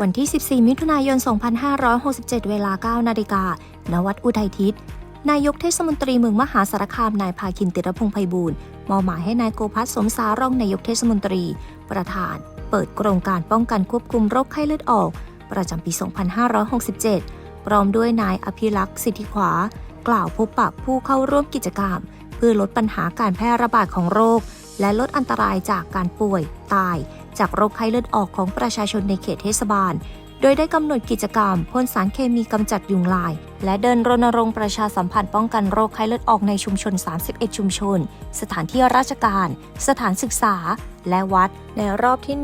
วันที่ 14 มิถุนายน 2567 เวลา 9 นาฬิกา ณ วัดอุทัยทิศ นายกเทศมนตรีเมืองมหาสารคาม นายพาคินติรพงษ์ไพบูลย์มอบหมายให้นายโกพัฒน์สมสารองนายกเทศมนตรี ประธาน เปิดโครงการป้องกันควบคุมโรคไข้เลือดออก ประจำปี 2567 พร้อมด้วยนายอภิรักษ์สิทธิขวา กล่าวพบปะผู้เข้าร่วมกิจกรรม เพื่อลดปัญหาการแพร่ระบาดของโรค และลดอันตรายจากการป่วย ตาย จากโรคไข้เลือดออกของประชาชนในเขตเทศบาล โดยได้กำหนดกิจกรรมพ่นสารเคมีกำจัดยุงลาย และเดินรณรงค์ประชาสัมพันธ์ป้องกันโรคไข้เลือดออกในชุมชน 31 ชุมชน สถานที่ราชการ สถานศึกษา และวัดในรอบที่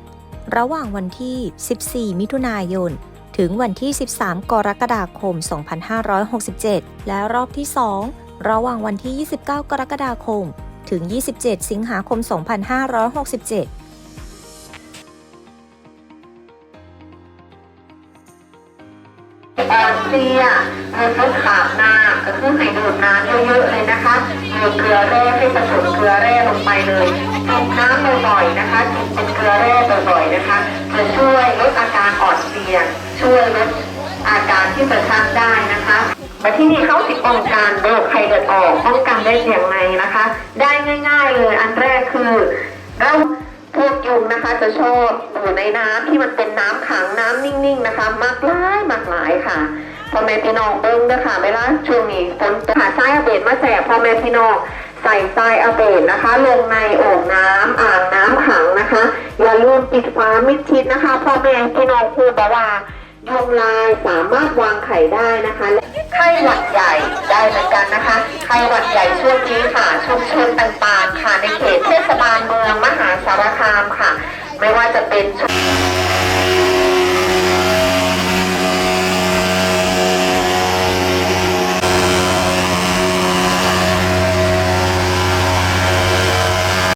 1 ระหว่างวันที่ 14 มิถุนายนถึงวันที่ 13 กรกฎาคม 2567 และรอบที่ 2 ระหว่างวันที่ 29 กรกฎาคม ถึง 27 สิงหาคม 2567อ่อนเพลียมีฟุตขาบน้ำก็คือให้ดื่มน้ำเยอะๆเลยนะคะมีเกลือแร่ให้ผสมเกลือแร่ลงไปเลยกินน้ำบ่อยๆนะคะกินเป็นเกลือแร่บ่อยๆนะคะจะช่วยลดอาการอ่อนเพลียช่วยลดอาการที่ประชักได้ นะคะที่นี่เขาสิป้องกันโรคไข้เลือดออกป้องกันได้อย่างไรนะคะ ได้ง่าย ๆ เลยอันแรกคือเราพวกยุงนะคะจะชอบอยู่ในน้ำที่มันเป็นน้ำขังน้ำนิ่งๆนะคะมักหลายมักหลายค่ะพ่อแม่พี่น้องเบิ้งนะคะเวลาช่วงนี้ฝนตกหาทรายอาเบดมาแจกพ่อแม่พี่น้องใส่ทรายอาเบดนะคะ ลงในโอ่งน้ำอ่างน้ำขังนะคะอย่าลืมปิดฝามิดชิดนะคะพ่อแม่พี่น้องครูบอกว่ายุงลายสามารถวางไข่ได้นะคะ ไข้หวัดใหญ่ได้เหมือนกันนะคะ ไข้หวัดใหญ่ช่วงนี้ค่ะ ชุมชนต่างๆ ค่ะ ในเขตเทศบาลเมืองมหาสารคามค่ะ ไม่ว่าจะเป็นชุม